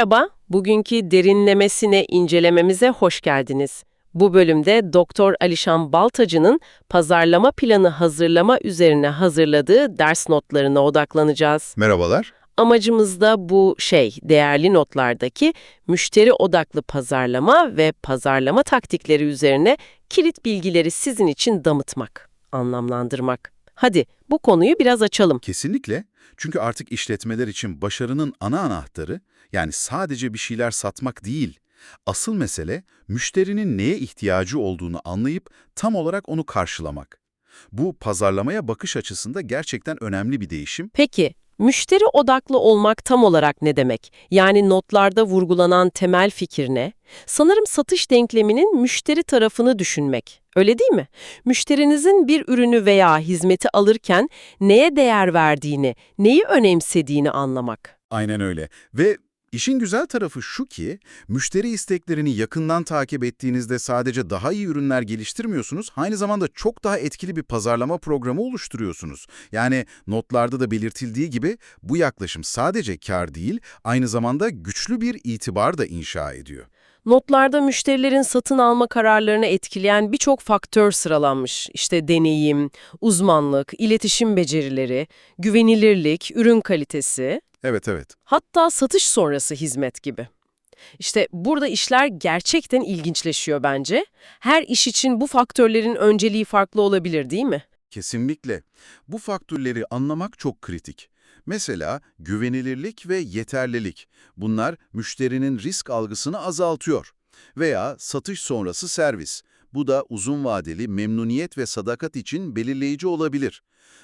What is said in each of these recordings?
Merhaba, bugünkü derinlemesine incelememize hoş geldiniz. Bu bölümde Doktor Alişan Baltacı'nın pazarlama planı hazırlama üzerine hazırladığı ders notlarına odaklanacağız. Merhabalar. Amacımız da bu şey, değerli notlardaki müşteri odaklı pazarlama ve pazarlama taktikleri üzerine kilit bilgileri sizin için damıtmak, anlamlandırmak. Hadi bu konuyu biraz açalım. Kesinlikle. Çünkü artık işletmeler için başarının ana anahtarı, yani sadece bir şeyler satmak değil, asıl mesele müşterinin neye ihtiyacı olduğunu anlayıp tam olarak onu karşılamak. Bu pazarlamaya bakış açısında gerçekten önemli bir değişim. Peki, müşteri odaklı olmak tam olarak ne demek? Yani notlarda vurgulanan temel fikir ne? Sanırım satış denkleminin müşteri tarafını düşünmek. Öyle değil mi? Müşterinizin bir ürünü veya hizmeti alırken neye değer verdiğini, neyi önemsediğini anlamak. Aynen öyle. Ve işin güzel tarafı şu ki, müşteri isteklerini yakından takip ettiğinizde sadece daha iyi ürünler geliştirmiyorsunuz, aynı zamanda çok daha etkili bir pazarlama programı oluşturuyorsunuz. Yani notlarda da belirtildiği gibi bu yaklaşım sadece kar değil, aynı zamanda güçlü bir itibar da inşa ediyor. Notlarda müşterilerin satın alma kararlarını etkileyen birçok faktör sıralanmış. İşte deneyim, uzmanlık, iletişim becerileri, güvenilirlik, ürün kalitesi, Evet, evet. hatta satış sonrası hizmet gibi. İşte burada işler gerçekten ilginçleşiyor bence. Her iş için bu faktörlerin önceliği farklı olabilir değil mi? Kesinlikle. Bu faktörleri anlamak çok kritik. Mesela güvenilirlik ve yeterlilik. Bunlar müşterinin risk algısını azaltıyor. Veya satış sonrası servis. Bu da uzun vadeli memnuniyet ve sadakat için belirleyici olabilir.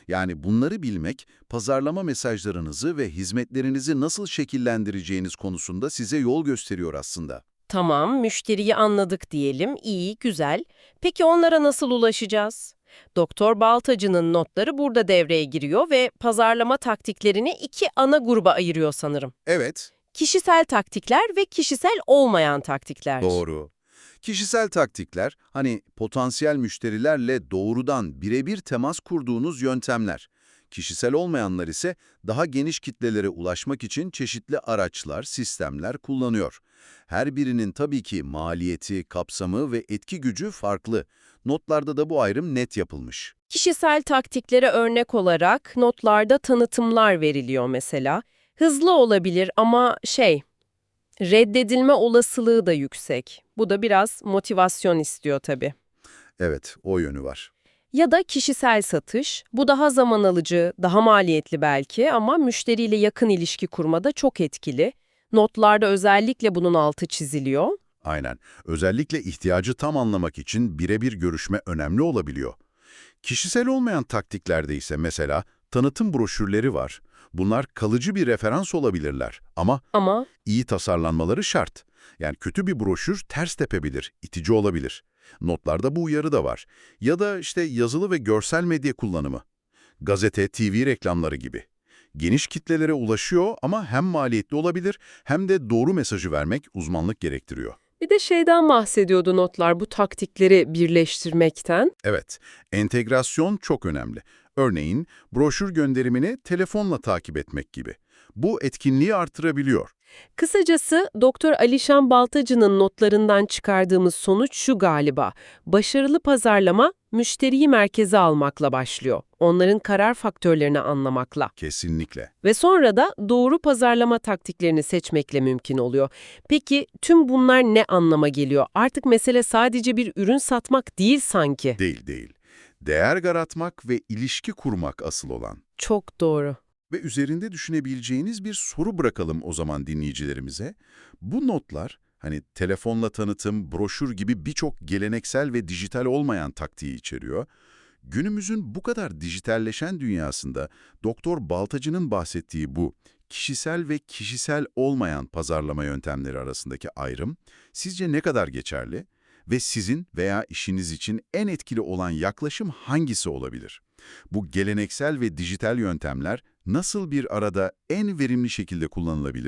Yani bunları bilmek, pazarlama mesajlarınızı ve hizmetlerinizi nasıl şekillendireceğiniz konusunda size yol gösteriyor aslında. Tamam, müşteriyi anladık diyelim. İyi, güzel. Peki onlara nasıl ulaşacağız? Doktor Baltacı'nın notları burada devreye giriyor ve pazarlama taktiklerini iki ana gruba ayırıyor sanırım. Evet, Kişisel taktikler ve kişisel olmayan taktikler. Doğru. Kişisel taktikler, hani potansiyel müşterilerle doğrudan birebir temas kurduğunuz yöntemler. Kişisel olmayanlar ise daha geniş kitlelere ulaşmak için çeşitli araçlar, sistemler kullanıyor. Her birinin tabii ki maliyeti, kapsamı ve etki gücü farklı. Notlarda da bu ayrım net yapılmış. Kişisel taktiklere örnek olarak notlarda tanıtımlar veriliyor mesela. Hızlı olabilir ama şey, reddedilme olasılığı da yüksek. Bu da biraz motivasyon istiyor tabii. Evet, o yönü var. Ya da kişisel satış. Bu daha zaman alıcı, daha maliyetli belki ama müşteriyle yakın ilişki kurmada çok etkili. Notlarda özellikle bunun altı çiziliyor. Aynen. Özellikle ihtiyacı tam anlamak için birebir görüşme önemli olabiliyor. Kişisel olmayan taktiklerde ise mesela tanıtım broşürleri var. Bunlar kalıcı bir referans olabilirler ama Ama iyi tasarlanmaları şart. Yani kötü bir broşür ters tepebilir, itici olabilir. Notlarda bu uyarı da var. Ya da işte yazılı ve görsel medya kullanımı. Gazete, TV reklamları gibi. Geniş kitlelere ulaşıyor ama hem maliyetli olabilir hem de doğru mesajı vermek uzmanlık gerektiriyor. bir de şeyden bahsediyordu notlar bu taktikleri birleştirmekten. Evet, entegrasyon çok önemli. Örneğin broşür gönderimini telefonla takip etmek gibi. Bu etkinliği artırabiliyor. Kısacası Doktor Alişan Baltacı'nın notlarından çıkardığımız sonuç şu galiba. Başarılı pazarlama müşteriyi merkeze almakla başlıyor. Onların karar faktörlerini anlamakla. Kesinlikle. Ve sonra da doğru pazarlama taktiklerini seçmekle mümkün oluyor. Peki tüm bunlar ne anlama geliyor? Artık mesele sadece bir ürün satmak değil sanki. Değil değil. Değer yaratmak ve ilişki kurmak asıl olan. Çok doğru. Ve üzerinde düşünebileceğiniz bir soru bırakalım o zaman dinleyicilerimize. Bu notlar, hani telefonla tanıtım, broşür gibi birçok geleneksel ve dijital olmayan taktiği içeriyor. Günümüzün bu kadar dijitalleşen dünyasında Doktor Baltacı'nın bahsettiği bu kişisel ve kişisel olmayan pazarlama yöntemleri arasındaki ayrım sizce ne kadar geçerli? Ve sizin veya işiniz için en etkili olan yaklaşım hangisi olabilir? Bu geleneksel ve dijital yöntemler nasıl bir arada en verimli şekilde kullanılabilir?